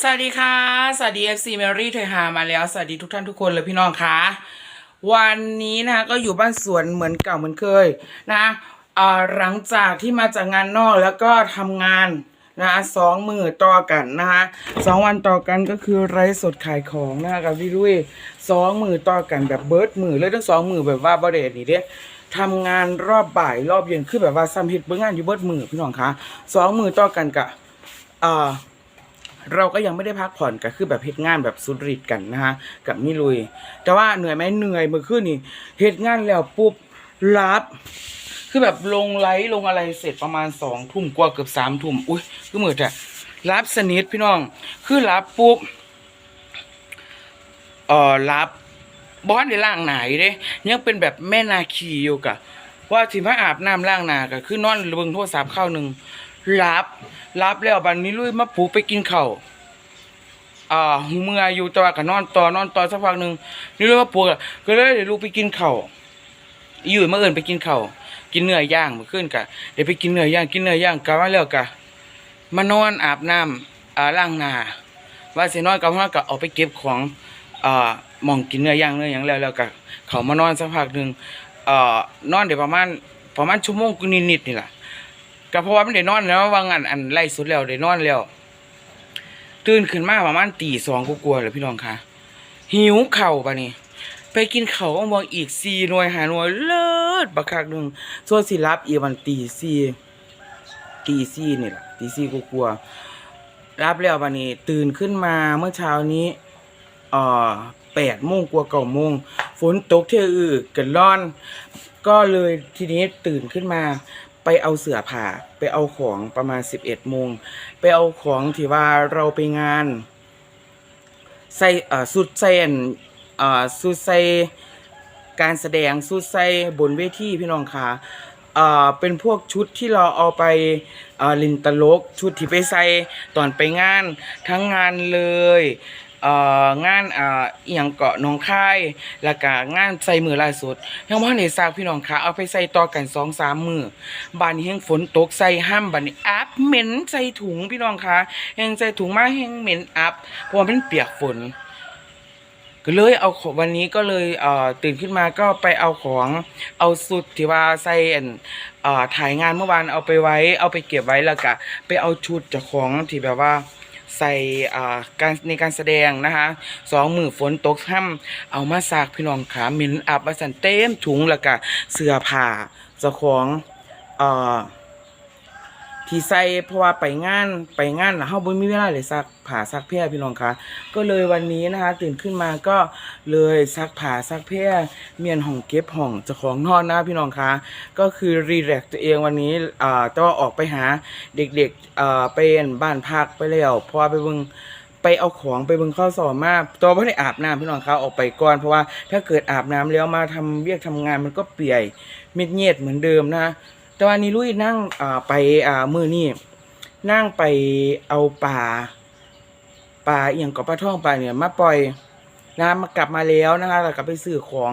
สวัสดีค่ะ สวัสดี FC Mary เทยหามาแล้ว สวัสดีทุกท่านทุกคนเลยพี่น้องค่ะวันนี้นะคะก็อยู่บ้านสวนเหมือนเก่าเหมือนเคยนะอ่อหลังจากที่มาจากงานนอกแล้วก็ทำงานนะคะสองมือต่อกันนะคะสองวันต่อกันก็คือไร้สดขายของนะคะกับพี่ลุยสองมือต่อกันแบบเบิร์ดมือเลยทั้งสองมือแบบว่าบริเดนี่เด้ทำงานรอบบ่ายรอบเย็นคือแบบว่าซ้ำเฮ็ดเบิ่งงานอยู่เบิร์ดมือพี่น้องคะสองมือต่อกันกะอ่อ เราก็ยังไม่ได้พักผ่อนก็คือแบบเฮ็ดงานแบบสุดฤทธิ์กันนะฮะกับมิลุย แต่ว่าเหนื่อยไหมเหนื่อยเมื่อคืนนี่เฮ็ดงานแล้วปุ๊บรับ คือแบบลงไลฟ์ลงอะไรเสร็จประมาณสองทุ่มกว่าเกือบสามทุ่มอุ้ยคือมือจะรับสนิทพี่น้อง คือรับปุ๊บเอ่อรับบอสในล่างไหนเด้ยังเป็นแบบแม่นาคีอยู่กะว่าที่มาอาบน้ำล่างหนาก็คือนอนเบิ่งโทรศัพท์เข้าวหนึ่ง รับรับแล้วบัดนี้ลุยมาปลูกไปกินข้าวอ่าหูเมื่ออยู่แตัวาก็นอนต่อนอนต่อสักพักหนึ่งนี่เลยมาปลูกก็เลยเดี๋ยวลูกไปกินข้าวอีอยู่มาเอินไปกินข้าวกินเนื้อย่างเมื่อคืนกะเดี๋ยวไปกินเนื้อย่างกินเนื้อย่างกลับมาแล้วกะมานอนอาบน้ำอ่าล้างหน้าว่าสินอนกับพ่อก็เอาไปเก็บของอ่ามองกินเนื้อย่างเนื้อย่างแล้วแล้วก็เขามานอนสักพักหนึ่งอ่อนอนเดี๋ยวประมาณประมาณชั่วโมงกูนิดนี่แหละ ก็เพราะว่ามันได้นอนแล้วว่างานอันไล่สุดแล้วได้นอนแล้วตื่นขึ้นมาประมาณตีสองกูกลัวๆเลยพี่น้องคะหิวเข่าปะนี่ไปกินเข่าวก็มองอีกสี่หน่วยหาหน่วยเลิศบักคักหนึ่งส่วนสิรับอีวันตีสี่ตีสี่นี่แหละตีสี่กูกลัวๆรับแล้วปะนี่ตื่นขึ้นมาเมื่อเช้านี้เอ่อแปดโมงกว่าเก้าโมงฝนตกเทอือกันร้อน ก็เลยทีนี้ตื่นขึ้นมา ไปเอาเสื้อผ้าไปเอาของประมาณสิบเอ็ดโมงไปเอาของที่ว่าเราไปงาน ใส่เอ่อสุดใส่นเอ่อสุดใส่การแสดงสุดใส่บนเวทีพี่น้องค่ะเอ่อเป็นพวกชุดที่เราเอาไปเอ่อลินตลกชุดที่ไปใส่ตอนไปงานทั้งงานเลย เอ่องานอ่าเอียงเกาะหนองคายแล้วก็งานใส่มือล่าสุดยังว่าในซากพี่น้องคะเอาไปใส่ต่อกันสองสามมือบานนี้แห้งฝนตกใส่ห้ามบานนี้อับเหม็นใส่ถุงพี่น้องคะแห้งใส่ถุงมาแห้งเหม็นอับเพราะว่ามันเปียกฝนก็เลยเอาของวันนี้ก็เลยเอ่อตื่นขึ้นมาก็ไปเอาของเอาสุดที่ว่าใส่เอ่อถ่ายงานเมื่อวานเอาไปไว้ เอาไปเก็บไว้แล้วก็ไปเอาชุดจากของที่แบบว่า ใส่การในการแสดงนะคะสองมือฝนตกห้ำเอามาซากพี่น้องขามินอับมาสันเต็มถุงแล้วก็เสื้อผ้าเจ้าของเอ่อ ที่ใส่เพราะว่าไปงานไปงานนะเฮาบ่มีเวลาเลยซักผ้าซักเพียพี่น้องคะก็เลยวันนี้นะคะ ตื่นขึ้นมาก็เลยซักผ้าซักเพียเมียนห้องเก็บห้องเจ้าของนอนนะพี่น้องคะก็คือรีแลกซ์ตัวเองวันนี้อ่าแต่ว่าออกไปหาเด็กๆอ่าเป็นบ้านพักไปแล้วเพราะว่าไปเบิ่งไปเอาของไปเบิ่งข้อสอบมาตัวบ่ได้อาบน้ำพี่น้องคะออกไปก่อนเพราะว่าถ้าเกิดอาบน้ำแล้วมาทำเวียกทำงานมันก็เปียกเม็ดเงียดเหมือนเดิมนะ แต่วันนี้ลุยนั่งอ่าไปอ่ามือนี่นั่งไปเอาปลาปลาเอียงกับปลาท่องปลาเนี่ยมาปล่อยนะมากลับมาแล้วนะคะแล้วก็ไปซื้อของ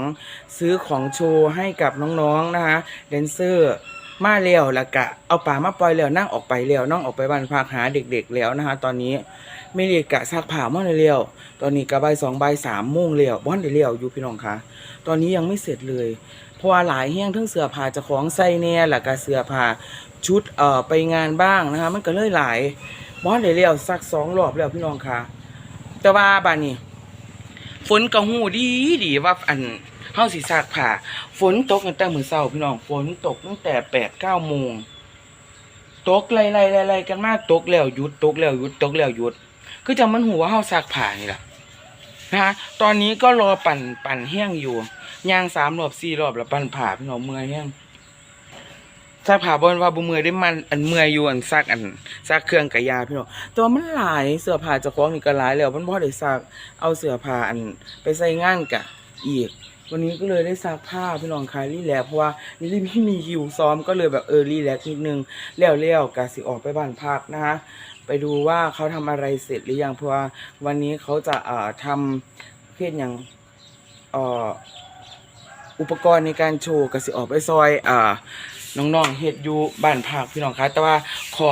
ซื้อของโชว์ให้กับน้องๆนะคะแดนเซอร์มาแล้วแล้วก็เอาปลามาปล่อยแล้วนั่งออกไปแล้วนั่งออกไปบ้านพักหาเด็กๆแล้วนะคะตอนนี้ไม่เรียกกะซักผ้ามาเลยแล้วตอนนี้กะบายสองใบสามโมงแล้วบ้านเดียวอยู่พี่น้องคะตอนนี้ยังไม่เสร็จเลย พราะว่าหลายแห้งทั้งเสื้อผ้าจะของใส่แน่แล้วก็เสื้อผ้าชุดเอ่อไปงานบ้างนะคะ มันก็เลยหลายบอสได้แล้วสักสองรอบแล้วพี่น้องค่ะ แต่ว่าบ้านนี้ฝนก็หูดีดีว่าอันเฮาสิซักผ้าฝนตกตั้งแต่มื้อเช้าพี่น้องฝนตกตั้งแต่แปดเก้าโมงตกไล่ไล่ไล่กันมากตกแล้วหยุดตกแล้วหยุดตกแล้วหยุด คือจังมันหูว่าเฮาซักผ้านี่ล่ะ นะคะตอนนี้ก็รอปั่นปั่นแห้งอยู่ย่างสามรอบสี่รอบแล้วปั่นผ่าพี่น้องเมื่อยยังซักผ่าบนว่าบุเมื่อยได้มันอันเมื่อยอยู่อันซักอันซักเครื่องกับยาพี่น้องตัวมันหลายเสื้อผ้าจะคล้องนี่ก็หลายแล้วมันพอได้ซักเอาเสื้อผ้าอันไปใส่งานกะอีก วันนี้ก็เลยได้ซักผ้าพี่น้องคลายรีแลกซ์เพราะว่านี่ไม่มีคิวซ้อมก็เลยแบบเออรีแลกนิดนึงแล้วเลี้ยวกะสิออกไปบ้านพักนะคะไปดูว่าเขาทำอะไรเสร็จหรือยังเพราะว่าวันนี้เขาจะเอ่อทำเพศอย่างเอ่ออุปกรณ์ในการโชว์กสิออกไปซอยอ่าน้องๆเฮ็ดอยู่บ้านพักพี่น้องคะแต่ว่าขอ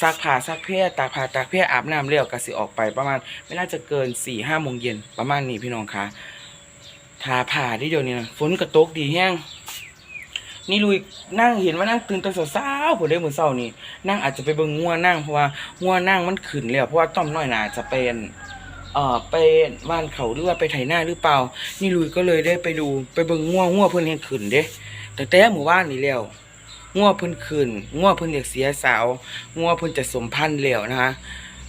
ซักผ้าซักเพียตากผ้าตากเพียอาบน้ำเลี้ยวก็สิออกไปประมาณไม่น่าจะเกิน4 5โมงเย็นประมาณนี้พี่น้องคะ ทาผ้าที่เดียวนี้นะฝนก็ตกดีแฮงนี่ลุยนั่งเห็นว่านั่งตื่นแต่เช้าๆผมได้มื้อเช้านี่นั่งอาจจะไปเบิ่งงัวนั่งเพราะว่างัวนั่งมันขึ้นแล้วเพราะว่าต้อมน้อยน่าจะเป็นเอ่อไปบ้านเขาหรือว่าไปไถนาหรือเปล่า นี่ลุยก็เลยได้ไปดูไปเบิ่งงัวงัวเพิ่นเฮ็ดขึ้นเด้แต่แต่หมู่บ้านนี่แล้วงัวเพิ่นขึ้นงัวเพิ่นอยากเสียสาวงัวเพิ่นจะสมพันธุ์แล้วนะคะ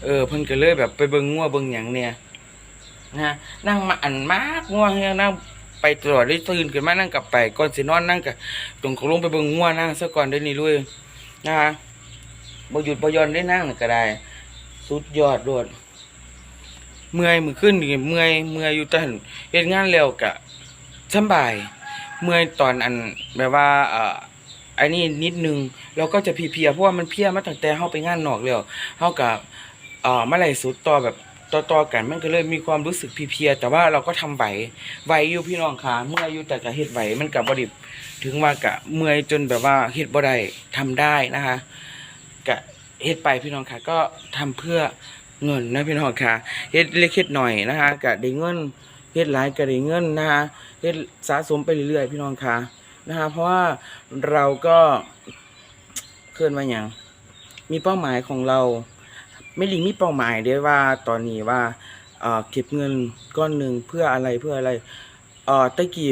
เออเพิ่นก็เลยแบบไปเบิ่งงัวเบิ่งหยังเนี่ย นะนั่งมาอันมากงัวงเฮียนั่งไปตลอดได้ตื่นขึ้นมานั่งกลับไปก่อนสินอนนั่งกับตรงของลงไปเบิ่งงัวงนั่งซะก่อนเด้นี่ลุยนะคะบ่หยุดบ่ย่อนได้นั่งก็ได้ สุดยอดโลดเมื่อยมือขึ้นเมื่อยเมื่อยอยู่แต่หั่นเฮ็ดงานแล้วก็สบาย เมื่อยตอนอันแบบว่าเอ่ออันนี้นิดนึงเราก็จะเพลียเพราะว่ามันเพียมาตั้งแต่เฮาไปงานนอกแล้วเฮากับเอ่อมาไล่สุดต่อแบบ ต่อๆกันมันก็เลยมีความรู้สึกเพียๆแต่ว่าเราก็ทำไหวไหวอยู่พี่น้องค่ะเมื่ออยู่แต่ก็เฮ็ดไหวมันก็บ่ได้ถึงว่ากะเมื่อยจนแบบว่าเฮ็ดบ่ได้ทำได้นะคะกะเฮ็ดไปพี่น้องค่ะ ก็ทำเพื่อเงินนะพี่น้องค่ะเฮ็ดเล็กเฮ็ดหน่อยนะคะก็ได้เงินเฮ็ดหลายก็ได้เงินนะคะเฮ็ดสะสมไปเรื่อยๆพี่น้องค่ะนะคะเพราะว่าเราก็เคลื่อนมาอย่างมีเป้าหมายของเรา ไม่ลิงมีเป้าหมายด้วยว่าตอนนี้ว่าเอ่อเก็บเงินก้อนหนึ่งเพื่ออะไรเพื่ออะไรเอ่อตะกี้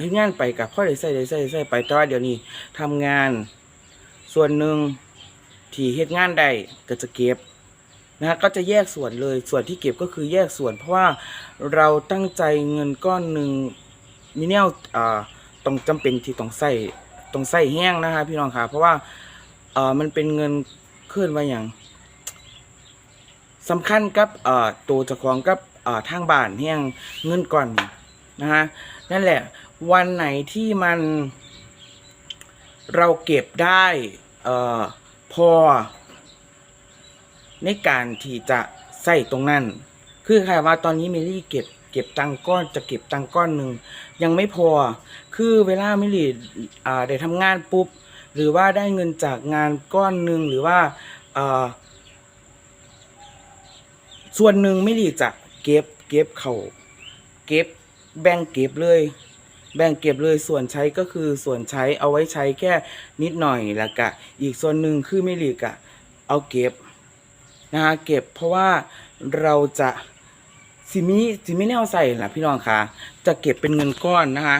เฮ็ดงานไปกับพ่อได้ใส่ได้ใส่ใส่ไปแต่ว่าเดี๋ยวนี้ทำงานส่วนหนึ่งที่เฮ็ดงานได้ก็จะเก็บนะฮะก็จะแยกส่วนเลยส่วนที่เก็บก็คือแยกส่วน เพราะว่าเราตั้งใจเงินก้อนหนึ่งมิเนลอ่าต้องจำเป็นที่ต้องใส่ต้องใส่แห้งนะคะพี่น้องค่ะเพราะว่าเอ่อมันเป็นเงิน เคลื่อนว่าอย่างสำคัญกับเอ่อตัวเจ้าของกับเอ่อทางบ้านแห้งเงินก่อนนะฮะนั่นแหละ วันไหนที่มันเราเก็บได้เอ่อพอ ในการที่จะใส่ตรงนั้น คือค่ะว่าตอนนี้เมลี่เก็บเก็บตังก้อนจะเก็บตังก้อนหนึ่งยังไม่พอ คือเวลาเมลี่อ่าได้ทำงานปุ๊บ หรือว่าได้เงินจากงานก้อนหนึ่งหรือว่าส่วนหนึ่งเมลี่จะเก็บเก็บเขาเก็บแบ่งเก็บเลย แบ่งเก็บเลยส่วนใช้ก็คือส่วนใช้เอาไว้ใช้แค่นิดหน่อยล้วก็อีกส่วนหนึ่งคือเมลี่กะเอาเก็บนะฮะเก็บเพราะว่าเราจะสิมีสิมีแนวใส่ล่ะพี่น้องคะจะเก็บเป็นเงินก้อนนะคะ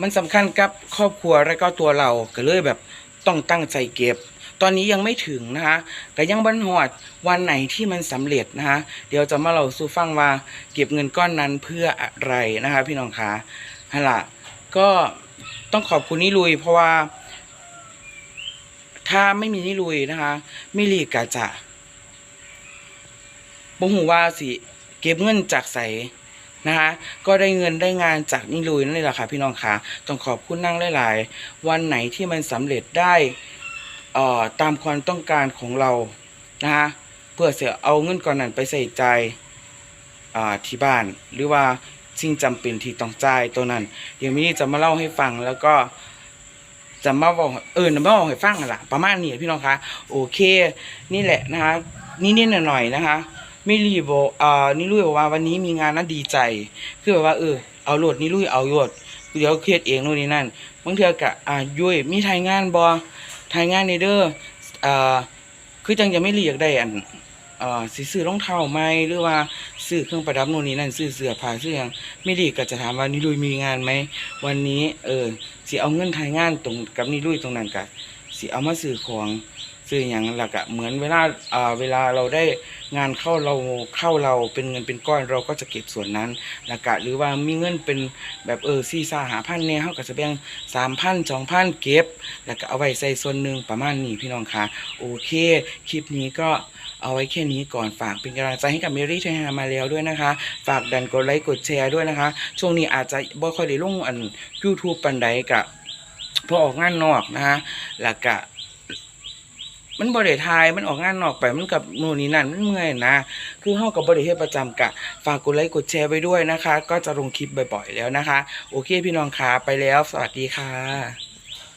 มันสำคัญกับครอบครัวและก็ตัวเราก็เลยแบบต้องตั้งใจเก็บ ตอนนี้ยังไม่ถึงนะคะก็ยังบันหอดวันไหนที่มันสำเร็จนะคะเดี๋ยวจะมาเล่าสู่ฟังว่า เก็บเงินก้อนนั้นเพื่ออะไรนะคะ พี่น้องคะฮะล่ะก็ต้องขอบคุณนิลุย เพราะว่า ถ้าไม่มีนิลุยนะคะมิลีกาจะบ่ฮู้ว่าสิเก็บเงินจากไส นะคะก็ได้เงินได้งานจากนี่ลุยนั่นแหละค่ะพี่น้องคะต้องขอบคุณนั่งหลายๆ วันไหนที่มันสำเร็จได้เอ่อตามความต้องการของเรานะคะเพื่อเสียเอาเงินก่อนนั้นไปใส่ใจอ่าที่บ้าน หรือว่าสิ่งจำเป็นที่ต้องจ่ายตัวนั้น เดี๋ยวมินี่จะมาเล่าให้ฟังแล้วก็จะมาบอกเออมาบอกให้ฟังนั่นแหละประมาณนี้พี่น้องคะโอเค นี่แหละนะคะนิดๆหน่อยๆนะคะ ไม่รีบบอกอ่านี่ลุยบอกว่าวันนี้มีงานน่าดีใจ คือแบบว่าเออเอาโหลดนี่ลุยเอาโหลดเดี๋ยวเครียดเองโน่นนี่นั่นบางเทื่อกะอ่ายุ้ยมีถ่ายงานบ่ถ่ายงานในเด้ออ่าคือจังจะไม่รียากได้อันอ่าสิซื้อรองเท้าไหมหรือว่าซื้อเครื่องประดับโน่นนี่นั่นซื้อเสื้อผ้าซื้อหยังไม่รีก็จะถามว่านี่ลุยมีงานไหมวันนี้เออสิเอาเงินถ่ายงานตรงกับนี่ลุยตรงนั้นกะสิเอามาซื้อของ ซื้ออย่างหลักอะเหมือนเวลาอ่าเวลาเราได้งานเข้าเราเข้าเราเป็นเงินเป็นก้อนเราก็จะเก็บส่วนนั้นหลักอะหรือว่ามีเงินเป็นแบบเออสี่าหาพันเนี่ยเขาก็จะแบ่งสามพันสองพันเก็บแล้วก็เอาไว้ใส่ส่วนหนึ่งประมาณนี้พี่น้องคะโอเค คลิปนี้ก็เอาไว้แค่นี้ก่อนฝากเป็นกำลังใจให้กับเมรี่เทฮามาแล้วด้วยนะคะ ฝากดันกดไลค์กดแชร์ด้วยนะคะ ช่วงนี้อาจจะบ่ค่อยได้ลงอัน YouTube ปันใดกะเพอออกงานนอกนะคะแล้วก็ มันบริทายมันออกงานนอกไปมันกับโน่นนี่นั่นมันเมื่อยนะ คือเฮากับบริเทศประจำกะฝากกดไลค์กดแชร์ไว้ด้วยนะคะ ก็จะลงคลิปบ่อยๆแล้วนะคะ โอเคพี่น้องคะไปแล้ว สวัสดีค่ะ